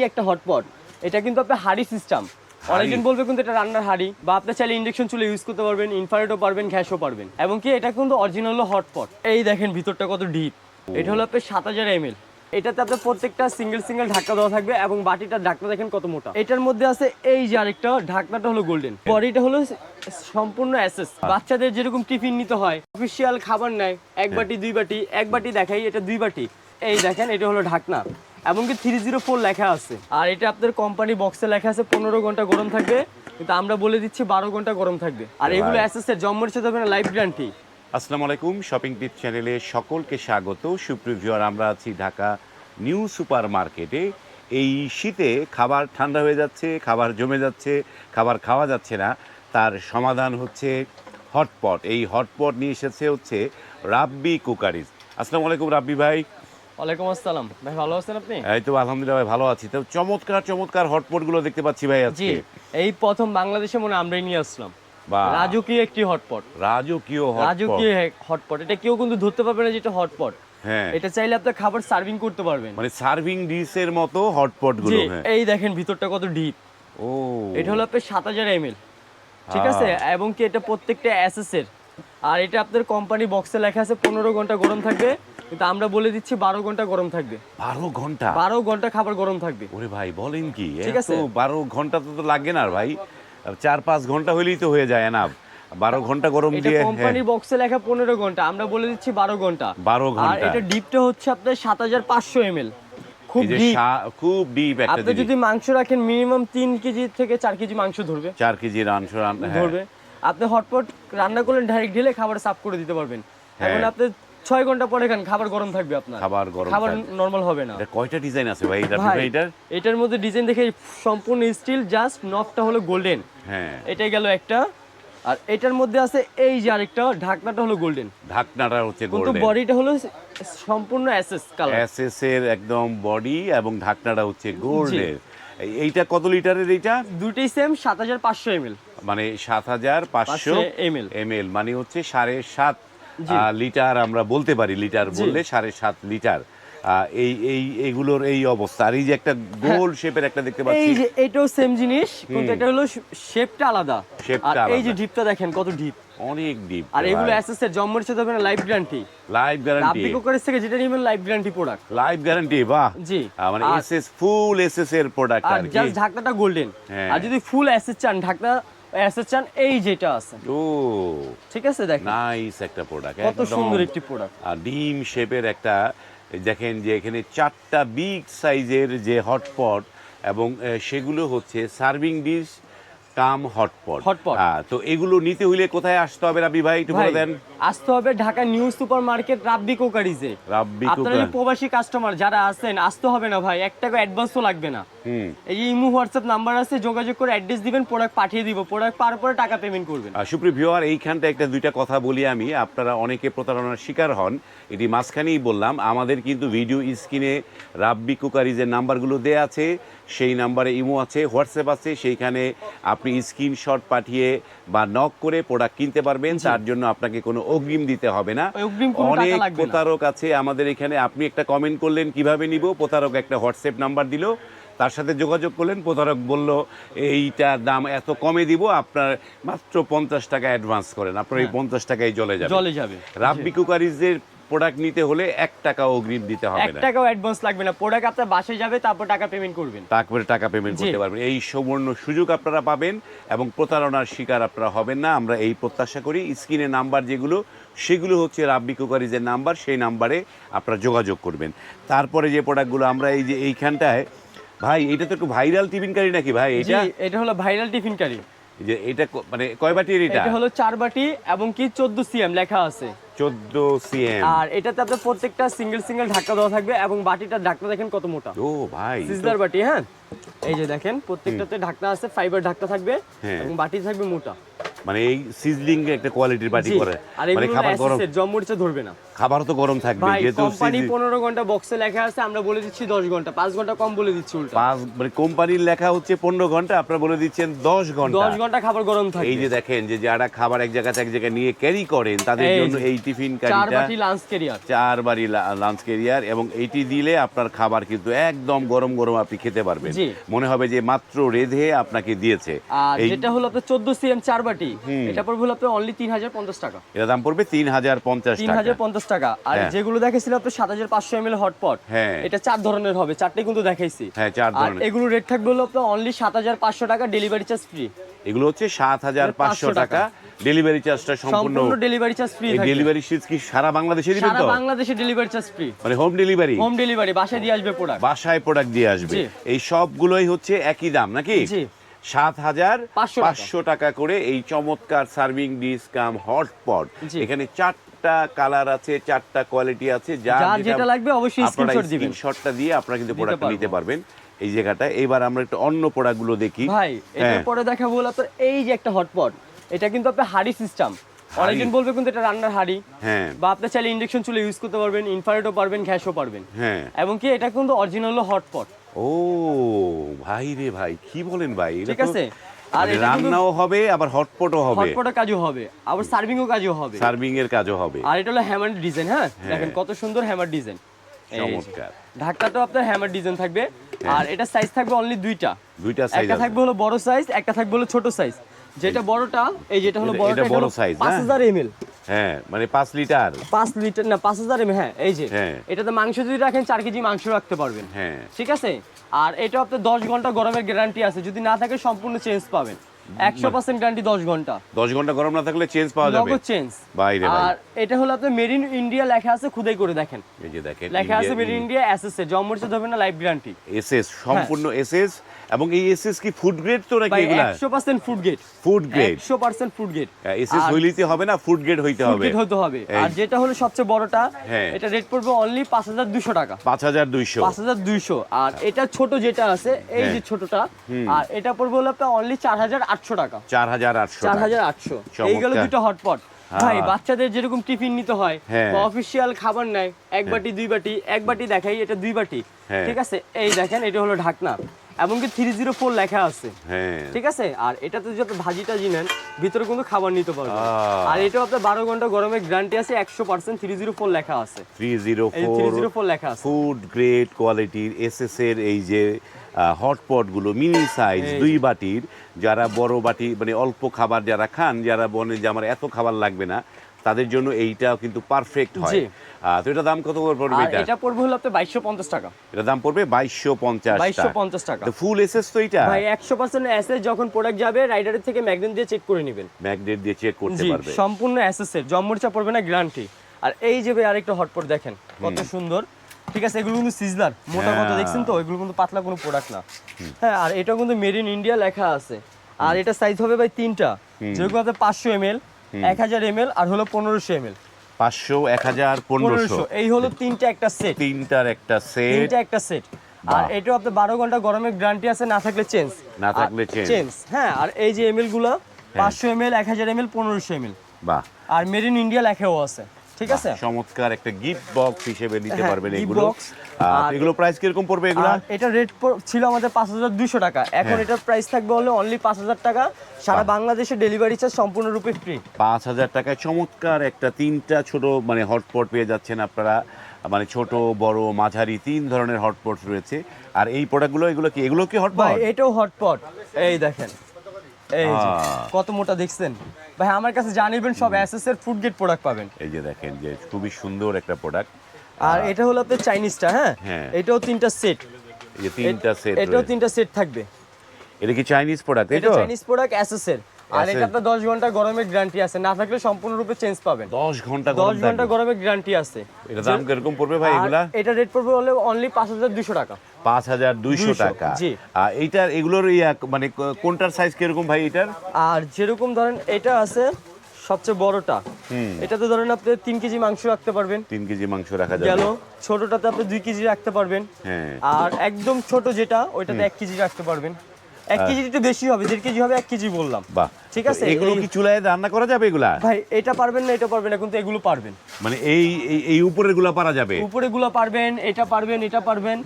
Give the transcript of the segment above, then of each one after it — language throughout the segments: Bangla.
যে একটা হটপট এটা কিন্তু আপনার হাড়ি সিস্টেম অনেকজন বলবে কিন্তু এটা রান্নার হাড়ি বা আপনি চাইলে ইন্ডাকশন চুলে ইউজ করতে পারবেন ইনফারেটও পারবেন গ্যাসও পারবেন। এবং কি এটা কিন্তু অরিজিনাল হটপট এই দেখেন ভিতরটা কত ডিপ এটা হলো আপনার সাত হাজার এমএল এটাতে আপনার প্রত্যেকটা সিঙ্গেল সিঙ্গেল ঢাকা দেওয়া থাকবে এবং বাটিটার ঢাকনা দেখেন কত মোটা। এটার মধ্যে আছে এই যে আরেকটা ঢাকনাটা হলো গোল্ডেন বডিটা হলো সম্পূর্ণ অ্যাসেস বাচ্চাদের যেরকম টিফিন নিতে হয় অফিসিয়াল খাবার নেয় এক বাটি দুই বাটি এক বাটি দেখাই এটা দুই বাটি। এই দেখেন এটা হলো ঢাকনা। এমনকি থ্রি জিরো ফোর লেখা আছে। আর এটা আপনার কোম্পানি বক্সে লেখা আছে পনেরো ঘণ্টা গরম থাকবে কিন্তু আমরা বলে দিচ্ছি বারো ঘণ্টা গরম থাকবে। আর এগুলো অ্যাসেসের জন্মের সাথে হবে লাইফ গ্যারান্টি আসসালামু আলাইকুম শপিং টিপ চ্যানেলে সকলকে স্বাগত। সুপ্রিভিউয়ার আমরা আছি ঢাকা নিউ সুপার মার্কেটে এই শীতে খাবার ঠান্ডা হয়ে যাচ্ছে খাবার জমে যাচ্ছে খাবার খাওয়া যাচ্ছে না। তার সমাধান হচ্ছে হটপট এই হটপট নিয়ে এসেছে হচ্ছে রাব্বি কুকারিজ আসসালামু আলাইকুম রাব্বি ভাই। ওয়ালাইকুম আসসালাম। ভাই ভালো আছেন আপনি? এই তো আলহামদুলিল্লাহ ভাই ভালো আছি। তো চমৎকার চমৎকার হটপটগুলো দেখতে পাচ্ছি ভাই আজকে। এই প্রথম বাংলাদেশে মনে হয় আমরাই নিয়ে আসলাম। রাজকীয় একটি হটপট রাজকীয় হটপট রাজকীয় হটপট এটা কেউ কিন্তু ধরতে পারবে না যেটা হটপট হ্যাঁ। এটা চাইলে আপনার খাবার সার্ভিং করতে পারবেন। মানে সার্ভিং ডিশের মতো হটপটগুলো হ্যাঁ। এই দেখেন ভিতরটা কত ডিপ ও। এটা হলো আপনার সাত হাজার এমএল ঠিক আছে? এবং কি এটা প্রত্যেকটা অ্যাসেস এর? আর এটা আপনার কোম্পানি বক্সে লেখা আছে পনেরো ঘণ্টা গরম থাকবে কিন্তু আমরা বলে দিচ্ছি বারো ঘণ্টা গরম থাকবে। বারো ঘণ্টা? বারো ঘণ্টা খাবার গরম থাকবে। ওরে ভাই বলেন কি ঠিক আছে। বারো ঘণ্টা তো তো লাগে না ভাই। চার পাঁচ ঘণ্টা হইলেই তো হয়ে যায় না। বারো ঘণ্টা গরম দিয়ে হ্যাঁ, কোম্পানি বক্সে লেখা পনেরো ঘণ্টা আমরা বলে দিচ্ছি বারো ঘণ্টা। বারো আর ঘণ্টা। এটা ডিপটা হচ্ছে আপনার সাত হাজার পাঁচশো এমএল খুব ডিপ খুব ডিপ একটা আপনি যদি মাংস রাখেন মিনিমাম তিন কেজি থেকে চার কেজি মাংস ধরবে। চার কেজি রান হ্যাঁ। ধরবে। আপনি হটপট রান্না করলেন ডাইরেক্ট ঢেলে খাবার সাফ করে দিতে পারবেন। হ্যাঁ। এখন আপনি ছয় ঘণ্টা পরে খান খাবার গরম থাকবে আপনার। খাবার গরম খাবার। নর্মাল হবে না। এটা কয়টা ডিজাইন আছে ভাই? এটা ভাই এটার? এটার মধ্যে ডিজাইন দেখে সম্পূর্ণ স্টিল জাস্ট নবটা হলো গোল্ডেন হ্যাঁ। এটাই গেল একটা। আর এটার মধ্যে আছে এই যে আরেকটা ঢাকনাটা হলো গোল্ডেন ঢাকনাটা হচ্ছে গোল্ডেন কিন্তু বডিটা হলো সম্পূর্ণ অ্যাসেস কালার এসএস এর একদম বডি এবং ঢাকনাটা হচ্ছে গোল্ডের এইটা কত লিটারের এইটা? দুটোই সেম সাত হাজার পাঁচশো এমএল মানে সাত হাজার পাঁচশো 500 ml এম মানে হচ্ছে সাড়ে সাত লিটার আমরা বলতে পারি লিটার বললে সাড়ে সাত লিটার। এই এই এইগুলোর এই অবস্থা। আর এই যে একটা গোল শেপের একটা দেখতে এই যে এটাও সেম জিনিস কিন্তু এটা হলো শেপটা আলাদা। শেপটা এই যে ডিপটা দেখেন কত ডিপ অনেক ডিপ আর এগুলো অ্যাসেসের জন্মের সাথে লাইফ গ্যারান্টি লাইভ গ্যারান্টি আপনি কুকারের থেকে যেটা নেবেন life guarantee product live guarantee বাহ। জি। মানে এসএস ফুল এসএস এর প্রোডাক্ট আর জাস্ট ঢাকনাটা গোল্ডেন হ্যাঁ। আর যদি ফুল অ্যাসেস চান ঢাকনা অ্যাসেস চান এই যেটা আছে। ও। ঠিক আছে দেখেন। নাইস একটা প্রোডাক্ট কত সুন্দর একটি প্রোডাক্ট আর ডিম শেপের একটা দেখেন যে এখানে চারটা বিগ সাইজের যে হটপট এবং সেগুলো হচ্ছে সার্ভিং ডিশ কাম হটপট। হ্যাঁ তো এগুলো নিতে হইলে কোথায় আসতে হবে রাবি ভাই একটু বলে দেন। আসতে হবে Dhaka new super market Rabbi কোকারিজে। Rabbi আপনারা প্রবাসী কাস্টমার যারা আছেন আসতে হবে না ভাই এক টাকা অ্যাডভান্সও লাগবে না। এই যে ইমু হোয়াটসঅ্যাপ নাম্বার আছে যোগাযোগ করে অ্যাড্রেস দিবেন প্রোডাক্ট পাঠিয়ে দিব। প্রোডাক্ট পাওয়ার পরে টাকা পেমেন্ট করবেন। সুপ্রিয় ভিওয়ার এইখানটা একটা দুইটা কথা বলি আমি। আপনারা অনেকে প্রতারণার শিকার হন এটি মাঝখানেই বললাম। আমাদের কিন্তু ভিডিও স্ক্রিনে রাব্বি কুকারিজের নাম্বারগুলো দেয়া আছে সেই নাম্বারে ইমো আছে হোয়াটসঅ্যাপ আছে সেইখানে আপনি স্ক্রিনশট পাঠিয়ে বা নক করে প্রোডাক্ট কিনতে পারবেন। তার জন্য আপনাকে কোনো অগ্রিম দিতে হবে না। অনেক। প্রতারক আছে আমাদের এখানে। আপনি একটা কমেন্ট করলেন কীভাবে নিব? প্রতারক একটা হোয়াটসঅ্যাপ নাম্বার দিল। তার সাথে যোগাযোগ করলেন প্রতারক বলল এইটার দাম এত কমে দিব আপনার মাত্র পঞ্চাশ টাকা অ্যাডভান্স করেন আপনার এই পঞ্চাশ টাকায় চলে যাবে। জলে যাবে। রাব্বি কুকারিজের প্রোডাক্ট নিতে হলে এক টাকা অগ্রিম দিতে হবে না। টাকাও অ্যাডভান্স লাগবে না। প্রোডাক্ট আপনার বাসে যাবে তারপর টাকা পেমেন্ট করবেন। তারপরে টাকা পেমেন্ট করতে পারবেন। এই সুবর্ণ সুযোগ আপনারা পাবেন এবং প্রতারণার শিকার আপনারা হবেন না। আমরা এই প্রত্যাশা করি স্ক্রিনে নাম্বার যেগুলো সেগুলো হচ্ছে রাব্বি কুকারিজের নাম্বার সেই নাম্বারে আপনারা যোগাযোগ করবেন। তারপরে যে প্রোডাক্টগুলো আমরা এই যে এইখানটায় ভাই এটা তো একটু ভাইরাল টিফিন কারি নাকি ভাই এটা? এটা হলো ভাইরাল টিফিন কারি যে এটা মানে কয় বাটির এটা? এটা হলো চার বাটি এবং কি চোদ্দ সিএম লেখা আছে। চোদ্দ সিএম। আর এটাতে আপনার প্রত্যেকটা সিঙ্গেল সিঙ্গেল ঢাকা দেওয়া থাকবে এবং বাটিটার ঢাকনা দেখেন কত মোটা। ও ভাই সিজদার বাটি হ্যাঁ? এই যে দেখেন প্রত্যেকটাতে ঢাকনা আছে ফাইবার ঢাকনা থাকবে হ্যাঁ। এবং বাটি থাকবে মোটা। মানে এই সিজলিং একটা কোয়ালিটির বাটি করে। মানে খাবার গরম জম মরিচা ধরবে না। খাবার তো গরম থাকবে যেহেতু কোম্পানি sizzling- পনেরো ঘণ্টা বক্সে লেখা আছে আমরা বলে দিচ্ছি দশ ঘণ্টা। পাঁচ ঘণ্টা কম বলে দিচ্ছি উল্টা। পাঁচ মানে কোম্পানির লেখা হচ্ছে পনেরো ঘণ্টা আপনারা বলে দিচ্ছেন দশ ঘণ্টা। দশ ঘণ্টা খাবার গরম থাকে এই যে দেখেন যে যারা খাবার এক জায়গা থেকে এক জায়গায় নিয়ে ক্যারি করেন তাদের জন্য এই টিফিন ক্যারিটা চার বাটি লাঞ্চ কেরিয়ার চার বাড়ি লাঞ্চ ক্যারিয়ার এবং এইটি দিলে আপনার খাবার কিন্তু একদম গরম গরম আপনি খেতে পারবেন। মনে হবে যে মাত্র রেধে আপনাকে দিয়েছে। আর যেটা হলো আপনার চোদ্দ সিএম চার বাটি। এটা পড়বে হলো আপনার অনলি তিন হাজার পঞ্চাশ টাকা। এর দাম পড়বে তিন হাজার পঞ্চাশ তিন হাজার পঞ্চাশ টাকা। আর হ্যাঁ। যেগুলো দেখেছিল আপনার সাত হাজার পাঁচশো এম এল হটপট। এটা চার ধরনের হবে চারটে কিন্তু দেখাইছি। হ্যাঁ চার ধরনের। এগুলো রেট থাকবে হলো আপনার অনলি সাত হাজার পাঁচশো টাকা ডেলিভারি চার্জ ফ্রি এগুলো হচ্ছে সাত হাজার পাঁচশো টাকা। ডেলিভারি চার্জটা সম্পূর্ণ ডেলিভারি চার্জ ফ্রি ডেলিভারি কি সারা বাংলাদেশে দিবেন সারা তো বাংলাদেশে ডেলিভারি চার্জ ফ্রি মানে হোম ডেলিভারি হোম ডেলিভারি বাসায় দিয়ে আসবে প্রোডাক্ট বাসায় প্রোডাক্ট দিয়ে আসবে। এই সবগুলোই হচ্ছে একই দাম নাকি? জি। সাত হাজার 500 পাঁচশো টাকা করে এই চমৎকার সার্ভিং ডিস কাম হটপট। এখানে চারটা কালার আছে চারটা কোয়ালিটি আছে যার যেটা লাগবে অবশ্যই স্ক্রিনশট দিবেন। স্ক্রিনশটটা দিয়ে আপনারা কিন্তু প্রোডাক্ট নিতে পারবেন। এই জায়গাটা। এবার আমরা একটু অন্য প্রোডাক্টগুলো দেখি। ভাই হ্যাঁ। এরপরে দেখাবো হলো আপনার এই যে একটা হটপট। এটা কিন্তু আপনার হাড়ি সিস্টেম অনেকজন বলবে কিন্তু এটা রান্নার হাড়ি। হ্যাঁ। বা আপনি চাইলে ইন্ডাকশন চুলে ইউজ করতে পারবেন ইনফ্রারেডও পারবেন গ্যাসও পারবেন। হ্যাঁ। এবং কি এটা কিন্তু অরিজিনাল হটপট। ও ভাই রে ভাই কি বলেন ভাই? ঠিক আছে। আর মানে রান্নাও হবে আবার হটপটও হবে। হটপটের কাজও হবে আবার সার্ভিংও কাজও হবে। সার্ভিং এর কাজও হবে। আর এটা হলো হ্যামার ডিজাইন হ্যাঁ? হ্যাঁ। দেখেন কত সুন্দর হ্যামার ডিজাইন চমৎকার। তো আপনার হ্যামার ডিজাইন থাকবে। আর এটা সাইজ থাকবে অনলি দুইটা। দুইটা সাইজ একটা থাকবে হলো বড় সাইজ একটা থাকবে হলো ছোট সাইজ যেটা বড়টা এই যেটা হলো বড়টা এটা বড় হ্যাঁ? হাজার এমএল। হ্যাঁ মানে 5 লিটার। 5 লিটার না পাঁচ হাজার এমএল হ্যাঁ এই যে। হ্যাঁ। এটাতে মাংস যদি রাখেন 4 কেজি মাংস রাখতে পারবেন। হ্যাঁ। ঠিক আছে? আর এটা আপনার দশ ঘণ্টা গরমের গ্যারান্টি আছে। যদি না থাকে সম্পূর্ণ চেঞ্জ পাবেন। একশো পার্সেন্ট গ্যারান্টি দশ ঘণ্টা। দশ ঘণ্টা গরম না থাকলে চেঞ্জ পাওয়া যাবে। নগদ চেঞ্জ বাইরে ভাই আর এটা হলো আপনার মেড ইন ইন্ডিয়া লেখা আছে খুদাই করে দেখেন। এই যে দেখেন লেখা আছে মেড ইন ইন্ডিয়া এসএসএ জমমরিচে ধরবে না লাইফ গ্যারান্টি এসএস সম্পূর্ণ এসএস এবং এই এসএস কি ফুড গ্রেড তো নাকি এগুলা? একশো percent food get food grade একশো পার্সেন্ট ফুড গেট এসএস হইলিতে হবে না ফুড গ্রেড হইতে ফুড হবে। হতে হবে। আর যেটা হলো সবচেয়ে বড়টা হ্যাঁ। এটা রেট পড়বে অনলি পাঁচ হাজার দুশো টাকা। পাঁচ হাজার দুইশো। পাঁচ হাজার দুইশো। আর এটা ছোট যেটা আছে এই হ্যাঁ। যে ছোটটা আর এটা পড়বে হলো আপনার অনলি চার হাজার আটশো টাকা। চার হাজার আটশো চার হাজার আটশো। এই গেল দুটো হটপট হ্যাঁ। ভাই বাচ্চাদের যেরকম টিফিন নিতে হয় হ্যাঁ। বা অফিসিয়াল খাবার নেয় এক বাটি দুই বাটি এক বাটি দেখাই এটা দুই বাটি। হ্যাঁ। ঠিক আছে? এই দেখেন এটা হলো ঢাকনা। এমনকি থ্রি জিরো ফোর লেখা আছে। হ্যাঁ। ঠিক আছে? আর এটাতে যত ভাজি টাজি নেন ভিতরে কিন্তু খাবার নিতে পারবেন। আর এটাও আপনার বারো ঘণ্টা গরমের গ্যারান্টি আছে একশো পার্সেন্ট থ্রি জিরো ফোর লেখা আছে। থ্রি জিরো ফোর লেখা আছে। ফুড গ্রেড কোয়ালিটির এসএস এর এই যে হটপটগুলো মিনি সাইজ দুই বাটির যারা বড় বাটি মানে অল্প খাবার যারা খান যারা বলে যে আমার এত খাবার লাগবে না তাদের জন্য এইটাও কিন্তু পারফেক্ট হয়। তো এটা দাম কত পড়বে এটা? এটা পড়বে হলো আপনার বাইশশো পঞ্চাশ টাকা। এটা দাম পড়বে বাইশশো পঞ্চাশ বাইশশো পঞ্চাশ টাকা। ফুল এসএস তো এটা? ভাই একশো পার্সেন্ট এসএস যখন প্রোডাক্ট যাবে রাইডারের থেকে ম্যাগনেট দিয়ে চেক করে নেবেন। ম্যাগনেট দিয়ে চেক করতে পারবে। সম্পূর্ণ এসএস এর। জম্মরিচা পড়বে না গ্যারান্টি আর এই যে ভাই আরেকটা হটপট দেখেন কত সুন্দর। ঠিক আছে এগুলো কিন্তু সিজলার। মোটা মতো হ্যাঁ। দেখছেন তো? এগুলো কিন্তু পাতলা কোনো প্রোডাক্ট না। হ্যাঁ আর এটা কিন্তু মেড ইন ইন্ডিয়া লেখা আছে। আর এটা সাইজ হবে ভাই তিনটা। যেরকম আপনার পাঁচশো এম এল এক হাজার এম এল আর হলো পনেরোশো এম এল পাঁচশো এক হাজার পনেরোশো। এই হলো তিনটা একটা সেট তিনটার একটা সেট তিনটা একটা সেট আর এটা আপনার বারো ঘণ্টা গরমের গ্যারান্টি আছে না থাকলে চেঞ্জ না থাকলে চেঞ্জ হ্যাঁ আর এই যে এমএলগুলো পাঁচশো এম এল এক হাজার এম এল পনেরোশো এম এল বাহ। আর মেড ইন ইন্ডিয়া লেখাও আছে। ঠিক আছে? চমৎকার একটা গিফট বক্স হিসেবে নিতে হ্যাঁ, পারবেন এগুলো। এগুলো প্রাইস কীরকম পড়বে এগুলো? এটা রেট ছিল আমাদের পাঁচ হাজার দুশো টাকা। এখন হ্যাঁ। এটার প্রাইস থাকবে হলে অনলি পাঁচ হাজার টাকা। সারা বাংলাদেশে ডেলিভারি চার্জ সম্পূর্ণরূপে ফ্রি পাঁচ হাজার টাকায় চমৎকার একটা তিনটা ছোট মানে হটপট পেয়ে যাচ্ছেন আপনারা। মানে ছোট বড় মাঝারি তিন ধরনের হটপট রয়েছে। আর এই প্রোডাক্টগুলো এগুলো কি এগুলো কি হটপট এটাও হটপট এই দেখেন। এই কত মোটা দেখছেন? ভাই আমার কাছে জানিবেন সব এসএস এর ফুড গেট প্রোডাক্ট পাবেন। এই যে দেখেন যে খুবই সুন্দর একটা প্রোডাক্ট আর এটা হলো আপনাদের চাইনিজটা হ্যাঁ? হ্যাঁ। এটাও তিনটা সেট এই তিনটা সেট এটাও তিনটা সেট থাকবে। এটা কি চাইনিজ প্রোডাক্ট এটা চাইনিজ প্রোডাক্ট এসএস এর আর এটা আপনার দশ ঘণ্টা গরমের গ্যারান্টি আছে না থাকলে সম্পূর্ণরূপে চেঞ্জ পাবেন। দশ ঘণ্টা দশ গরম ঘণ্টা গরমের গ্যারান্টি আছে। এটা দাম কীরকম পড়বে ভাই এগুলা? এটা রেট পড়বে হলে অনলি পাঁচ হাজার দুশো টাকা। পাঁচ হাজার দুইশো 200 টাকা। আর এইটার এগুলোর মানে কোনটার সাইজ কীরকম ভাই এটার? আর যেরকম ধরেন এটা আছে সবচেয়ে বড়টা। এটাতে ধরেন আপনি তিন কেজি মাংস রাখতে পারবেন। তিন কেজি মাংস রাখা গেল ছোটটাতে আপনি দুই কেজি রাখতে পারবেন। হ্যাঁ। আর একদম ছোট যেটা ওইটাতে এক কেজি রাখতে পারবেন। এক কেজি একটু বেশি হবে দেড় কেজি হবে এক কেজি বললাম। বাহ। ঠিক আছে, এগুলো কি চুলায় রান্না করা যাবে এগুলা? ভাই এটা পারবেন না এটা পারবেন না কিন্তু এগুলো পারবেন। মানে এই এই- উপরেরগুলা পারা যাবে? গুলো পারবেন এটা পারবেন এটা পারবেন।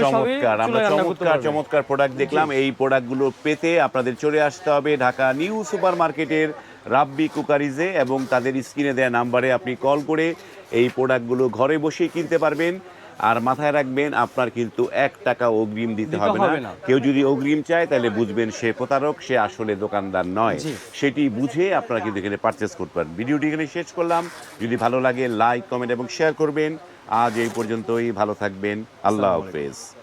চমৎকার। আমরা চমৎকার চমৎকার প্রোডাক্ট দেখলাম। এই প্রোডাক্টগুলো পেতে আপনাদের চলে আসতে হবে ঢাকা নিউ সুপার মার্কেটের রাব্বি কুকারিজে এবং তাদের স্ক্রিনে দেওয়া নাম্বারে আপনি কল করে এই প্রোডাক্টগুলো ঘরে বসেই কিনতে পারবেন। আর মাথায় রাখবেন আপনার কিন্তু এক টাকা অগ্রিম দিতে হবে না। কেউ যদি অগ্রিম চায় তাহলে বুঝবেন সে প্রতারক সে আসলে দোকানদার নয়। সেটি বুঝে আপনারা কিন্তু এখানে পারচেস করতে পারেন। ভিডিওটি এখানে শেষ করলাম। যদি ভালো লাগে লাইক কমেন্ট এবং শেয়ার করবেন। আজ এই পর্যন্তই। ভালো থাকবেন। আল্লাহ হাফেজ।